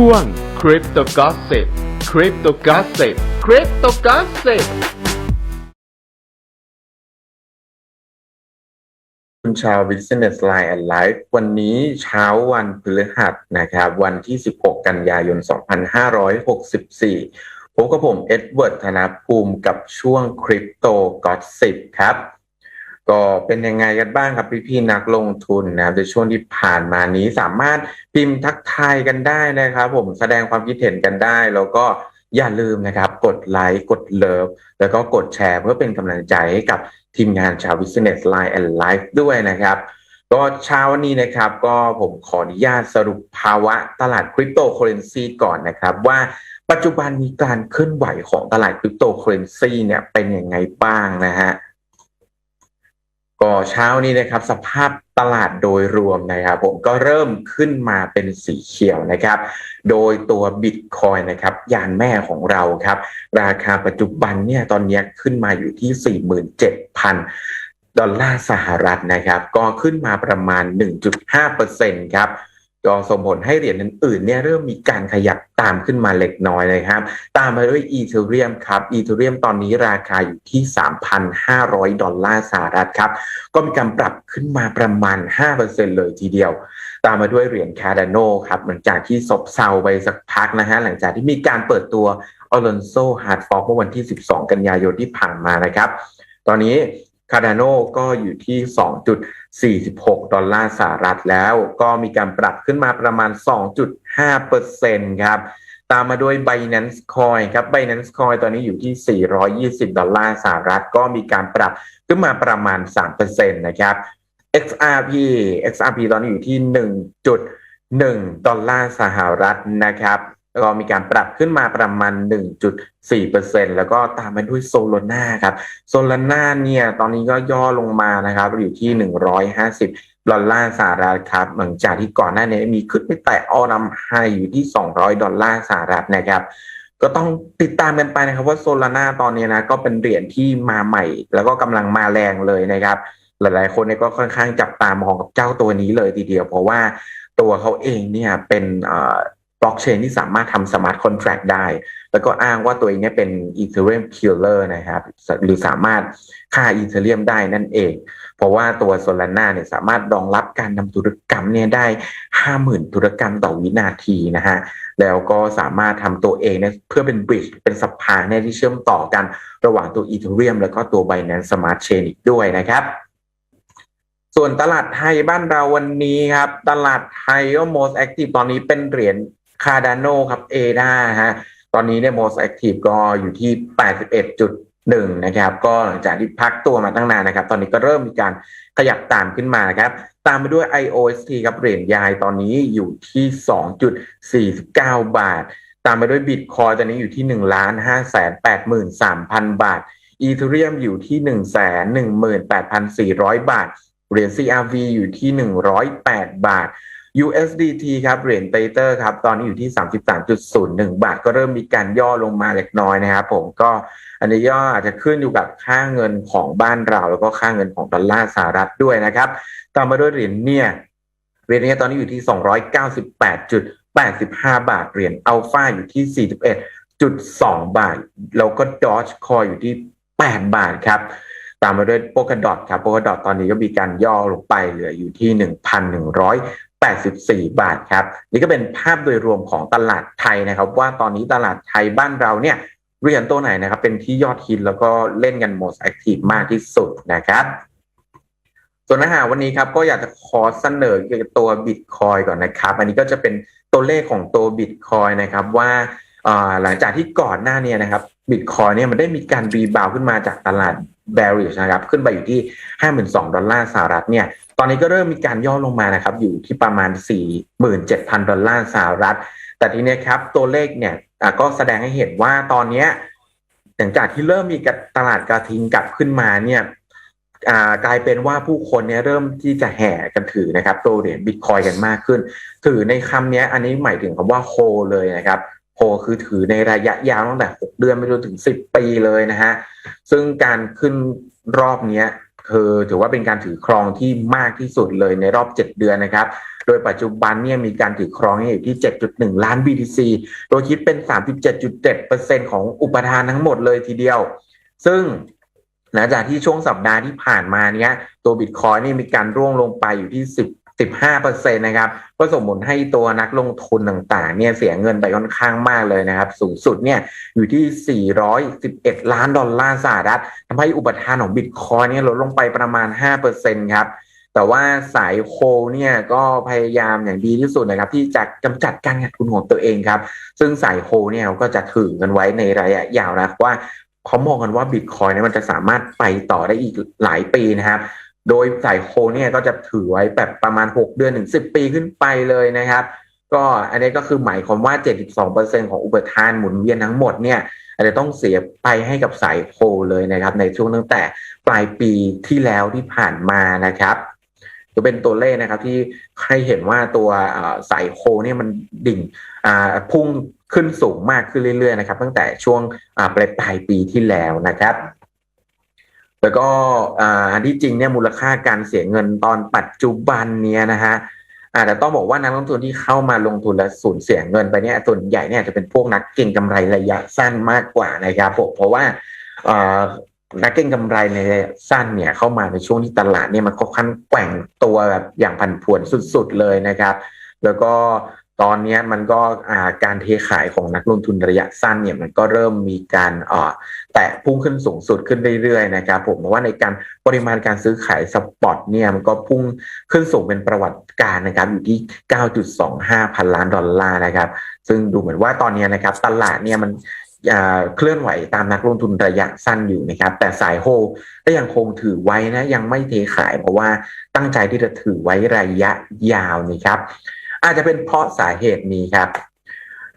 ช่วงคริปโตกอสเซปคริปโตกอสเซปคริปโตกอสเซปคุณชาว Business Line and Life วันนี้เช้าวันพฤหัสนะครับ วันที่ 16 กันยายน 2564พบกับผมเอ็ดเวิร์ดธนภูมิกับช่วงคริปโตก็สิบครับ ก็เป็นยังไงกันบ้างครับพี่ๆนักลงทุนนะครับในช่วงที่ผ่านมานี้สามารถพิมพ์ทักทายกันได้นะครับ ผมแสดงความคิดเห็นกันได้ แล้วก็อย่าลืมนะครับ กดไลค์กดเลิฟแล้วก็กดแชร์เพื่อเป็นกำลังใจให้กับทีมงานชาว Business Line and Life ด้วยนะครับ ก็เช้าวันนี้นะครับ ก็ผมขออนุญาตสรุปภาวะตลาดคริปโตเคอเรนซีก่อนนะครับว่าปัจจุบันมีการเคลื่อนไหวของตลาดคริปโตเคอเรนซีเนี่ยเป็นยังไงบ้างนะฮะ ก็เช้านี้นะครับสภาพตลาดโดยรวมนะครับ ผมก็เริ่มขึ้นมาเป็นสีเขียวนะครับ โดยตัวบิตคอยนะครับยานแม่ของเราครับ ราคาปัจจุบันเนี่ยตอนนี้ขึ้นมาอยู่ที่ 47,000 ดอลลาร์สหรัฐนะครับ ก็ขึ้นมาประมาณ 1.5%ครับ ก็ส่งผลให้เหรียญอื่นๆเนี่ยเริ่มมีการขยับตามขึ้นมาเล็กน้อยนะครับ ตามมาด้วยอีเทเรียมครับอีเทเรียมตอนนี้ราคาอยู่ที่ 3,500 ดอลลาร์สหรัฐครับ ก็มีการปรับขึ้นมาประมาณ 5%เลยทีเดียว ตามมาด้วยเหรียญคาร์ดานโนครับหลังจากที่ซบเซาไปสักพักนะฮะหลังจากที่มีการเปิดตัวอลอนโซฮาร์ดฟอกเมื่อวันที่ 12 กันยายนที่ผ่านมานะครับ ตอนนี้ คาร์ดาโนก็อยู่ที่ 2.46 ดอลลาร์สหรัฐแล้วก็มีการปรับขึ้นมาประมาณ 2.5%ครับตามมาด้วย Binance Coin ครับ Binance Coin ตอนนี้อยู่ที่ 420 ดอลลาร์สหรัฐ ก็มีการปรับขึ้นมาประมาณ 3%นะครับ XRP XRP ตอนนี้อยู่ที่ 1.1 ดอลลาร์สหรัฐนะครับ แล้วก็มีการปรับขึ้นมาประมาณ 1.4%แล้วก็ตามมาด้วยโซล a นาครับโซล a นาเนี่ยตอนนี้ก็ย่อลงมานะครับอยู่ที่ 150 ดอลลาร์สหรัฐครับหลังจากที่ก่อนหน้านี้มีขึ้นไปแตะออรัมไฮอยู่ที่ 200 ดอลลาร์สหรัฐนะครับก็ต้องติดตามกันไปนะครับว่าโซล a นาตอนนี้นะก็เป็นเหรียญที่มาใหม่ แล้วก็กำลังมาแรงเลยนะครับ หลายๆ คนเนี่ยก็ค่อนข้างจับตามองกับเจ้าตัวนี้เลยทีเดียว เพราะว่าตัวเขาเองเนี่ยเป็น ล็อกเชนที่สามารถทำสมาร์ทคอนแท็กได้ แล้วก็อ้างว่าตัวเองเนี่ยเป็น Ethereum Killer นะครับ หรือสามารถฆ่า Ethereum ได้นั่นเอง เพราะว่าตัว Solana เนี่ยสามารถรองรับการทำธุรกรรมเนี่ยได้50,000ธุรกรรมต่อวินาทีนะฮะ แล้วก็สามารถทำตัวเองเนี่ยเพื่อเป็นบริดจ์เป็นสะพานเนี่ยที่เชื่อมต่อกันระหว่างตัว Ethereum แล้วก็ตัว Binance Smart Chain อีกด้วยนะครับส่วนตลาดไทยบ้านเราวันนี้ครับ ตลาดไทยก็ most active ตอนนี้เป็นเหรียญ คาร์ดานโนครับเอดาฮะตอนนี้เนี่ย most active ก็อยู่ที่ 81.1 นะครับ ก็หลังจากที่พักตัวมาตั้งนานนะครับ ตอนนี้ก็เริ่มมีการขยับตามขึ้นมานครับ ตามไปด้วย IOST ครับเหรียญยายตอนนี้อยู่ที่ 2.49 บาท ตามไปด้วย Bitcoin ตอนนี้อยู่ที่ 1 5 8 3 0 0 0 บาท Ethereum อยู่ที่ 118,400 บาท เหรียญ CRV อยู่ที่ 108 บาท USDT ครับเหรียญเตเตอร์ครับตอนนี้อยู่ที่ 33.01 บาท ก็เริ่มมีการย่อลงมาเล็กน้อยนะครับผมก็อันนี้ย่ออาจจะขึ้นอยู่กับค่าเงินของบ้านเรา แล้วก็ค่าเงินของดอลลาร์สหรัฐด้วยนะครับตามมาด้วยเหรียญเนี่ยเหรียญเนี่ยตอนนี้อยู่ที่ 298.85 บาทเหรียญอัลฟาอยู่ที่ 41.2 บาท แล้วก็ดอ g คอยอยู่ที่ 8 บาทครับตามมาด้วยโปกดอทครับโปกดอทตอนนี้ก็มีการย่อลงไปเหลืออยู่ที่ 84 บาทครับ นี่ก็เป็นภาพโดยรวมของตลาดไทยนะครับ ว่าตอนนี้ตลาดไทยบ้านเราเนี่ยเหรียญตัวไหนนะครับ เป็นที่ยอดฮิตแล้วก็เล่นกัน most active มากที่สุดนะครับส่วนเนื้อหาวันนี้ครับก็อยากจะขอเสนอเกี่ยวกับตัว Bitcoin ก่อนนะครับ อันนี้ก็จะเป็นตัวเลขของตัว Bitcoin นะครับว่าหลังจากที่ก่อนหน้านี้นะครับ Bitcoin เนี่ยมันได้มีการรีบาวขึ้นมาจากตลาด bearish นะครับ ขึ้นไปอยู่ที่ 52,000 ดอลลาร์สหรัฐเนี่ย ตอนนี้ก็เริ่มมีการย่อลงมานะครับ อยู่ที่ประมาณ 47,000 ดอลลาร์สหรัฐ แต่ทีนี้ครับ ตัวเลขเนี่ยก็แสดงให้เห็นว่าตอนนี้หลังจากที่เริ่มมีตลาดกระทิงกลับขึ้นมาเนี่ยกลายเป็นว่าผู้คนเนี่ยเริ่มที่จะแห่กันถือนะครับตัวเหรียญบิตคอยกันมากขึ้น ถือในคำนี้อันนี้หมายถึงคำว่าโฮเลยนะครับ โฮคือถือในระยะยาวตั้งแต่ 6 เดือนไปจนถึง 10 ปีเลยนะฮะ ซึ่งการขึ้นรอบนี้คือถือว่าเป็นการถือครองที่มากที่สุดเลยในรอบ 7 เดือนนะครับ โดยปัจจุบันเนี่ยมีการถือครองเนี่ยอยู่ที่ 7.1 ล้าน BTC โดยคิดเป็น 37.7%ของอุปทานทั้งหมดเลยทีเดียว ซึ่งหลังจากที่ช่วงสัปดาห์ที่ผ่านมาเนี้ยตัวบิตคอยนี่มีการร่วงลงไปอยู่ที่ 10 15%นะครับก็ส่งผลให้ตัวนักลงทุนต่างๆเนี่ยเสียเงินไปค่อนข้างมากเลยนะครับ สูงสุดเนี่ยอยู่ที่ 411 ล้านดอลลาร์สหรัฐทำให้อุปทานของบิตคอยเนี่ยลดลงไปประมาณ 5%ครับแต่ว่าสายโคเนี่ยก็พยายามอย่างดีที่สุดนะครับ ที่จะกำจัดการขาดทุนของตัวเองครับ ซึ่งสายโคเนี่ยก็จะถือกันไว้ในระยะยาวนะว่าเขามองกันว่าบิตคอยเนี่ยมันจะสามารถไปต่อได้อีกหลายปีนะครับ โดยสายโคเนี่ยก็จะถือไว้แบบประมาณ 6 เดือนถึง 10 ปีขึ้นไปเลยนะครับ ก็อันนี้ก็คือหมายความว่า 72%ของอุปทานหมุนเวียนทั้งหมดเนี่ยอาจจะต้องเสียไปให้กับสายโคเลยนะครับ ในช่วงตั้งแต่ปลายปีที่แล้วที่ผ่านมานะครับจะเป็นตัวเลขนะครับที่ให้เห็นว่าตัวสายโคเนี่ยมันดิ่งพุ่งขึ้นสูงมากขึ้นเรื่อยๆนะครับ ตั้งแต่ช่วงปลายปลายปีที่แล้วนะครับ แล้วก็อันที่จริงเนี่ยมูลค่าการเสียเงินตอนปัจจุบันเนี่ยนะฮะแต่ต้องบอกว่านักลงทุนที่เข้ามาลงทุนและสูญเสียเงินไปเนี่ยส่วนใหญ่เนี่ยจะเป็นพวกนักเก็งกำไรระยะสั้นมากกว่านะครับผมเพราะว่านักเก็งกำไรในระยะสั้นเนี่ยเข้ามาในช่วงที่ตลาดเนี่ยมันค่อนข้างแกว่งตัวแบบอย่างผันผวนสุด ๆเลยนะครับ แล้วก็ ตอนนี้มันก็การเทขายของนักลงทุนระยะสั้นเนี่ยมันก็เริ่มมีการแตะพุ่งขึ้นสูงสุดขึ้นเรื่อยๆนะครับผมเพราะว่าในการปริมาณการซื้อขายสปอตเนี่ยมันก็พุ่งขึ้นสูงเป็นประวัติการนะครับอยู่ที่ 9.25 พันล้านดอลลาร์นะครับ ซึ่งดูเหมือนว่าตอนนี้นะครับตลาดเนี่ยมันเคลื่อนไหวตามนักลงทุนระยะสั้นอยู่นะครับ แต่สายโฮก็ยังคงถือไว้นะยังไม่เทขายเพราะว่าตั้งใจที่จะถือไว้ระยะยาวนะครับ อาจจะเป็นเพราะสาเหตุนี้ครับ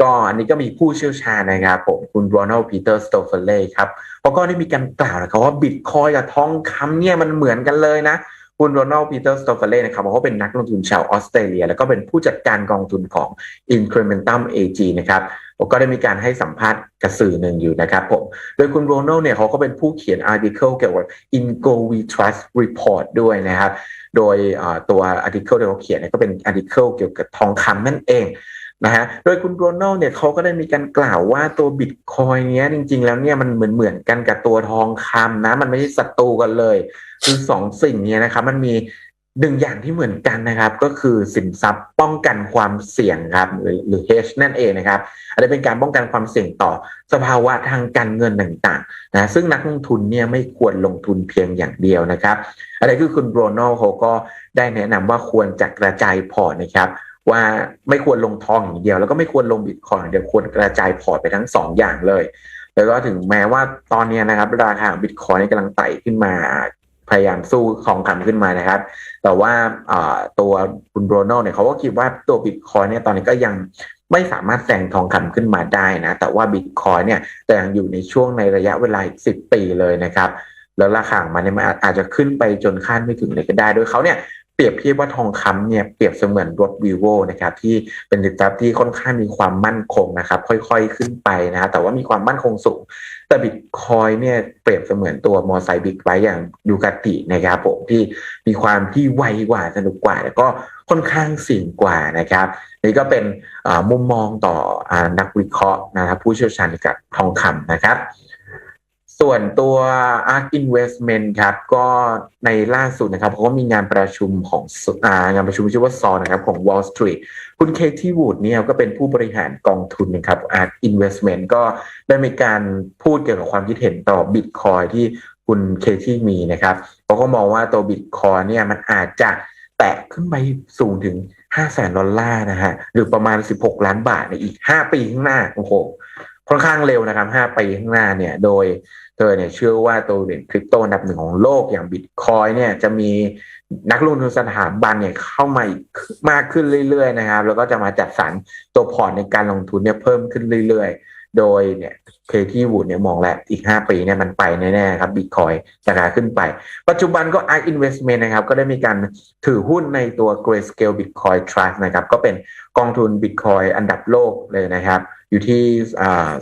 ก็อันนี้ก็มีผู้เชี่ยวชาญนะครับผมคุณโรนัลปีเตอร์สโตเฟเล่ครับเขาก็ได้มีการกล่าวนะครับว่าบิตคอยกับทองคำเนี่ยมันเหมือนกันเลยนะคุณโรนัลปีเตอร์สโตเฟเล่นะครับเขาเป็นนักลงทุนชาวออสเตรเลีย แล้วก็เป็นผู้จัดการกองทุนของ Incrementum AG นะครับก็ได้มีการให้สัมภาษณ์กับสื่อหนึ่งอยู่นะครับผม โดยคุณโรนัลเนี่ยเขาก็เป็นผู้เขียนอาร์ติเคิลเกี่ยวกับ Ingo We Trust Report ด้วยนะครับ โดยตัวอาร์ติเคิลที่เขาเขียนเนี่ยก็เป็นอาร์ติเคิลเกี่ยวกับทองคำนั่นเองนะฮะ โดยคุณโรนัลเนี่ยเขาก็ได้มีการกล่าวว่าตัวบิตคอยเนี้ยจริง ๆ แล้วเนี่ยมันเหมือนเหมือนกันกับตัวทองคำนะ มันไม่ใช่ศัตรูกันเลย คือสองสิ่งเนี้นะครับมันมี หนึ่งอย่างที่เหมือนกันนะครับ ก็คือสินทรัพย์ป้องกันความเสี่ยงครับหรือหรือ H นั่นเองนะครับอันนี้เป็นการป้องกันความเสี่ยงต่อสภาวะทางการเงินต่างๆนะซึ่งนักลงทุนเนี่ยไม่ควรลงทุนเพียงอย่างเดียวนะครับอะไรคือคุณโรนัลเขาก็ได้แนะนำว่าควรจะกระจายพอร์ตนะครับ ว่าไม่ควรลงทองอย่างเดียว แล้วก็ไม่ควรลงบิตคอยน์เดียวควรกระจายพอร์ตไปทั้ง 2 อย่างเลยแล้วก็ถึงแม้ว่าตอนนี้นะครับ ราคาบิตคอยน์กำลังไต่ขึ้นมา พยายามสู้ทองคำขึ้นมานะครับ แต่ว่าตัวคุณโรนัลเนี่ยเขาก็คิดว่าตัวบิตคอยเนี่ยตอนนี้ก็ยังไม่สามารถแซงทองคำขึ้นมาได้นะ แต่ว่าบิตคอยเนี่ยแต่ยังอยู่ในช่วงในระยะเวลาอีกสิบปีเลยนะครับ แล้วราคามันเนี่ยอาจจะขึ้นไปจนคาดไม่ถึงเลยก็ได้ โดยเขาเนี่ย เปรียบเทียบว่าทองคำเนี่ยเปรียบเสมือนรถวีโวนะครับที่เป็นสินทรัพย์ที่ค่อนข้างมีความมั่นคงนะครับค่อยๆขึ้นไปนะแต่ว่ามีความมั่นคงสูง แต่บิตคอยเนี่ยเปรียบเสมือนตัวมอไซค์บิ๊กไบค์อย่างยูกาตินะครับผมที่มีความที่ไวกว่าสนุกกว่า แล้วก็ค่อนข้างสิ่งกว่านะครับนี่ก็เป็นมุมมองต่ออนักวิเคราะห์นะครับผู้เชี่ยวชาญกับทองคำนะครับ ส่วนตัว ARK Investment ครับ ก็ในล่าสุดนะครับเขาก็มีงานประชุมของงานประชุมชื่อว่าซอนะครับของ Wall Street คุณเคที่วูดเนี่ยก็เป็นผู้บริหารกองทุนนะครับ ARK Investment ก็ได้มีการพูดเกี่ยวกับความคิดเห็นต่อ Bitcoin ที่คุณเคที่มีนะครับเขาก็มองว่าตัว Bitcoin เนี่ยมันอาจจะแตะขึ้นไปสูงถึง5แสนดอลลาร์นะฮะหรือประมาณ 16 ล้านบาทในอีก 5 ปีข้างหน้าโอ้โห ค่อนข้างเร็วนะครับ5ปีข้างหน้าเนี่ย โดยเธอเนี่ยเชื่อว่าตัวเหรียญคริปโตอันดับหนึ่งของโลกอย่างบิตคอยเนี่ยจะมีนักลงทุนสถาบันเนี่ยเข้ามาอีกมากขึ้นเรื่อยๆนะครับ แล้วก็จะมาจัดสรรตัวพอร์ตในการลงทุนเนี่ยเพิ่มขึ้นเรื่อยๆ โดยเนี่ยเคที่วูดเนี่ยมองแล้วอีก 5 ปีเนี่ยมันไปแน่ๆครับบิตคอยราคาขึ้นไป ปัจจุบันก็ ARK Investment นะครับ ก็ได้มีการถือหุ้นในตัว Grayscale Bitcoin Trust นะครับ ก็เป็นกองทุนบิตคอยอันดับโลกเลยนะครับ อยู่ที่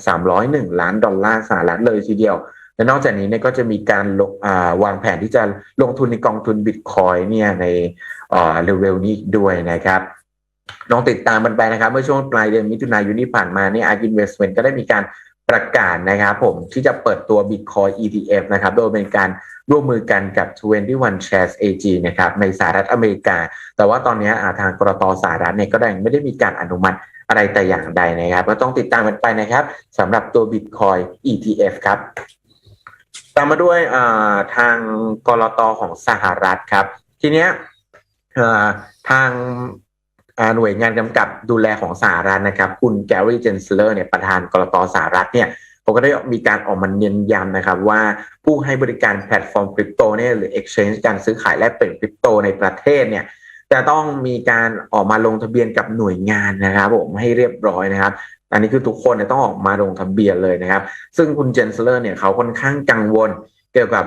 สามร้อยหนึ่งล้านดอลลาร์สหรัฐเลยทีเดียว และนอกจากนี้เนี่ยก็จะมีการาวางแผนที่จะลงทุนในกองทุนบิตคอยเนี่ยในเร็วๆนี้ด้วยนะครับลองติดตามมันไปนะครับ เมื่อช่วงปลายเดือนมิถุนายนที่ผ่านมาเนี่ย ARK Investment ก็ได้มีการประกาศนะครับผมที่จะเปิดตัว Bitcoin ETF นะครับโดยเป็นการร่วมมือกันกับ 21 Shares AG นะครับในสหรัฐอเมริกา แต่ว่าตอนนี้ทางกรตสหรัฐเนี่ยก็ยังไม่ได้มีการอนุมัติ อะไรแต่อย่างใดนะครับ ก็ต้องติดตามกันไปนะครับสำหรับตัว Bitcoin ETF ครับตามมาด้วยทางกรตของสหรัฐครับ ทีเนี้ยทางหน่วยงานกำกับดูแลของสหรัฐนะครับ คุณแกรี่เจนสเลอร์เนี่ยประธานกรตสหรัฐเนี่ยเขาก็ได้มีการออกมาเน้นย้ำนะครับว่าผู้ให้บริการแพลตฟอร์มคริปโตเนี่ยหรือ exchange การซื้อขายแลกเปลี่ยนคริปโตในประเทศเนี่ย จะต้องมีการออกมาลงทะเบียนกับหน่วยงานนะครับผมให้เรียบร้อยนะครับ อันนี้คือทุกคนต้องออกมาลงทะเบียนเลยนะครับ ซึ่งคุณเจนเซเลอร์เนี่ยเขาค่อนข้างกังวลเกี่ยวกับ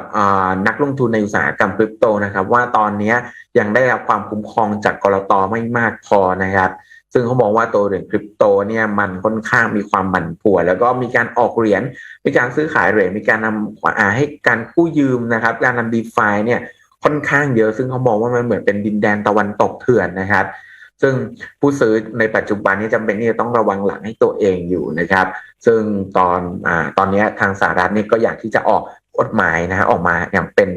นักลงทุนในอุตสาหกรรมคริปโตนะครับ ว่าตอนนี้ยังได้รับความคุ้มครองจากกรตไม่มากพอนะครับ ซึ่งเขามองว่าตัวเหรียญคริปโตเนี่ยมันค่อนข้างมีความบั่นป่วนแล้วก็มีการออกเหรียญมีการซื้อขายเหรียญมีการนำาให้การกู้ยืมนะครับ การนำดีฟาเนี่ย ค่อนข้างเยอะ ซึ่งเขามองว่ามันเหมือนเป็นดินแดนตะวันตกเถื่อนนะครับ ซึ่งผู้ซื้อในปัจจุบันนี้จำเป็นที่จะต้องระวังหลังให้ตัวเองอยู่นะครับ ซึ่งตอนอตอนนี้ทางสหรัฐนี่ก็อยากที่จะออกกฎหมายนะฮะออกมาอย่างเป็น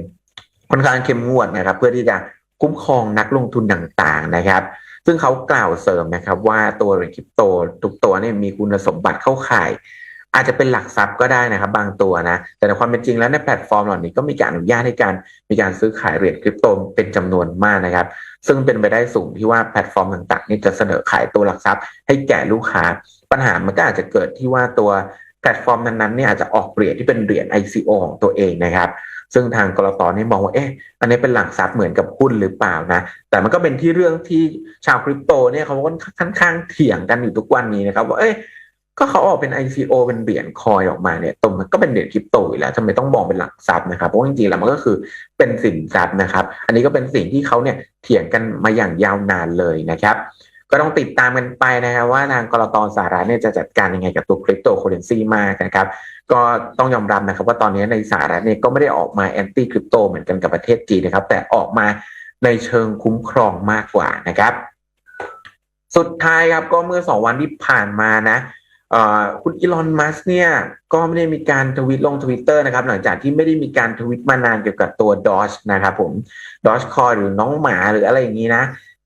ค่อนข้างเข้มงวดนะครับ เพื่อที่จะคุ้มครองนักลงทุนต่างๆนะครับ ซึ่งเขากล่าวเสริมนะครับว่าตัวเหรียญคริปโตทุกตัวเนี่ยมีคุณสมบัติเข้าข่าย อาจจะเป็นหลักทรัพย์ก็ได้นะครับ บางตัวนะ แต่ในความเป็นจริงแล้วในแพลตฟอร์มเหล่านี้ก็มีการอนุญาตให้การมีการซื้อขายเหรียญคริปโตเป็นจำนวนมากนะครับ ซึ่งเป็นไปได้สูงที่ว่าแพลตฟอร์มต่างๆนี่จะเสนอขายตัวหลักทรัพย์ ให้แก่ลูกค้า ปัญหามันก็อาจจะเกิดที่ว่าตัวแพลตฟอร์มนั้นๆเนี่ยอาจจะออกเหรียญที่เป็นเหรียญ ICO ของตัวเองนะครับซึ่งทางกรตอนี่มองว่าเอ๊ะอันนี้เป็นหลักทรัพย์เหมือนกับหุ้นหรือเปล่านะ แต่มันก็เป็นที่เรื่องที่ชาวคริปโตเนี่ยเขาก็ค่อนข้างเถียงกันอยู่ทุกวันนี้นะครับว่าเอ๊ะ ก็เขาออกเป็น ICO เป็นเหรียญคอยออกมาเนี่ยตรงมันก็เป็นเหรียญคริปโตอยู่แล้วทำไมต้องมองเป็นหลักทรัพย์นะครับเพราะจริงๆแล้วมันก็คือเป็นสินทรัพย์นะครับ อันนี้ก็เป็นสิ่งที่เขาเนี่ยเถียงกันมาอย่างยาวนานเลยนะครับ ก็ต้องติดตามกันไปนะครับว่าทางกรตสหรัฐเนี่ยจะจัดการยังไงกับตัวคริปโตเคอเรนซีมากนะครับก็ต้องยอมรับนะครับว่าตอนนี้ในสหรัฐเนี่ยก็ไม่ได้ออกมาแอนตี้คริปโตเหมือนกันกับประเทศจีนนะครับ แต่ออกมาในเชิงคุ้มครองมากกว่านะครับ สุดท้ายครับก็เมื่อสองวันที่ผ่านมานะ คุณอีลอน มัสเนี่ย ก็ไม่ได้มีการทวิตลงทวิตเตอร์นะครับ หลังจากที่ไม่ได้มีการทวิตมานานเกี่ยวกับตัวดอ e นะครับผมดอ e คอยหรือน้องหมาหรืออะไรอย่างนี้นะ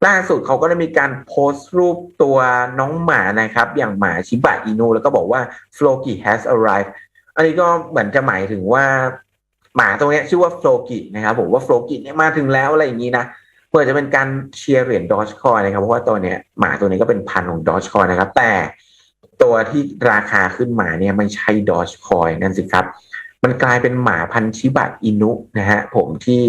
ล่าสุดเขาก็ได้มีการโพสต์รูปตัวน้องหมานะครับ อย่างหมาชิบะอินูแล้วก็บอกว่า Floki has arrived อันนี้ก็เหมือนจะหมายถึงว่า หมาตัวนี้ชื่อว่า Floki นะครับผมว่า Floki เนี่ยมาถึงแล้วอะไรอย่างนี้นะเพื่อจะเป็นการเชียร์เหรียญดอ e คอยนะครับเพราะว่าตัวเนี้ยหมาตัวนี้ก็เป็นพันธุ์ของดอ e คอยนะครับแต่ ตัวที่ราคาขึ้นมาเนี่ยไม่ใช่ดอ e คอยนั่นสิครับ มันกลายเป็นหมาพันชิบะอินุนะฮะผมที่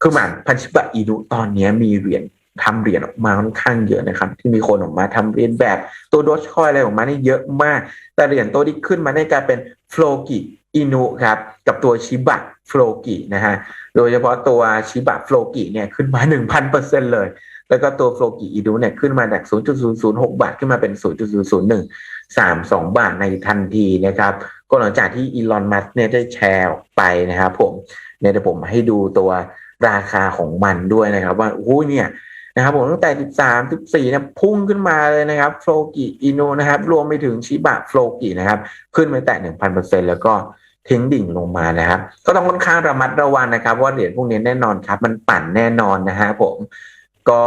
คือหมาพันชิบะอินุตอนนี้มีเหรียญทำเหรียญออกมาค่อนข้างเยอะนะครับ ที่มีคนออกมาทำเหรียญแบบตัวดอชคอยอะไรออกมานี่เยอะมาก แต่เหรียญตัวที่ขึ้นมาได้กลายเป็นโฟลกิอินุครับกับตัวชิบะโฟลกินะฮะโดยเฉพาะตัวชิบะโฟลกิเนี่ยขึ้นมา 1,000%เลย แล้วก็ตัวโฟลกิอินุเนี่ยขึ้นมาจาก 0.006 บาทขึ้นมาเป็น 0.001 0.00132 บาทในทันทีนะครับก็หลังจากที่อีลอนมัสเนี่ยได้แชร์ออกไปนะครับผมเนี่ยเดี๋ยวผมให้ดูตัวราคาของมันด้วยนะครับ ว่าโอ้โหเนี่ยนะครับผมตั้งแต่ 13 14นะพุ่งขึ้นมาเลยนะครับโฟลกิอินูนะครับ รวมไปถึงชิบะโฟลกินะครับ ขึ้นไปแต่ 1,000%แล้วก็ทิ้งดิ่งลงมานะครับ ก็ต้องค่อนข้างระมัดระวังนะครับ ว่าเหรียญพวกนี้แน่นอนครับ มันปั่นแน่นอนนะฮะผมก็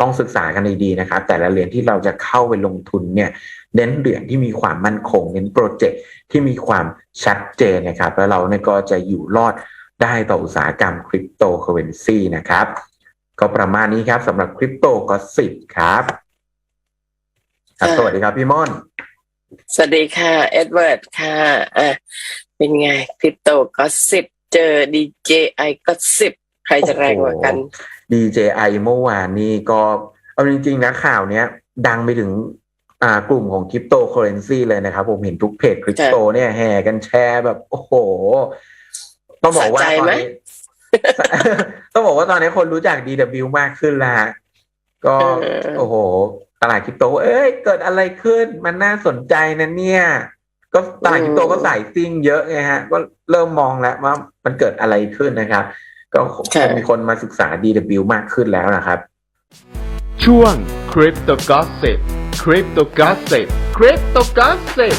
ต้องศึกษากันดีๆนะครับแต่ละเหรียญที่เราจะเข้าไปลงทุนเนี่ยเน้นเหรียญที่มีความมั่นคง เน้นโปรเจกต์ที่มีความชัดเจนนะครับแล้วเราเนี่ยก็จะอยู่รอดได้ต่ออุตสาหกรรมคริปโตเคอเรนซีนะครับ ก็ประมาณนี้ครับสำหรับคริปโตก็สิบครับครับค่ะสวัสดีครับพี่ม่อน สวัสดีค่ะ เอ็ดเวิร์ดค่ะอะเป็นไงคริปโตก็สิบเจอ DJI ก็สิบใครจะแรงกว่ากัน DJI เมื่อวานนี้ก็เอาจริงๆนะข่าวเนี้ย ดังไปถึงอ่ากลุ่มของคริปโตเคอเรนซีเลยนะครับ ผมเห็นทุกเพจคริปโตเนี่ยแห่กันแชร์แบบ โอ้โห ต้องบอกว่าสะใจตอนไหมนี้ต้องบอกว่าตอนนี้คนรู้จัก DW มากขึ้นและก็เออโอ้โห ตลาดคริปโต เอ้ย เกิดอะไรขึ้น มันน่าสนใจนะเนี่ย ก็ตลาดคริปโตก็สายซิ่งเยอะไงฮะ ก็เริ่มมองแล้วว่ามันเกิดอะไรขึ้นนะครับ ก็คงค่ะมีคนมาศึกษา DW มากขึ้นแล้วนะครับ ช่วง Crypto Gossip Crypto Gossip Crypto Gossip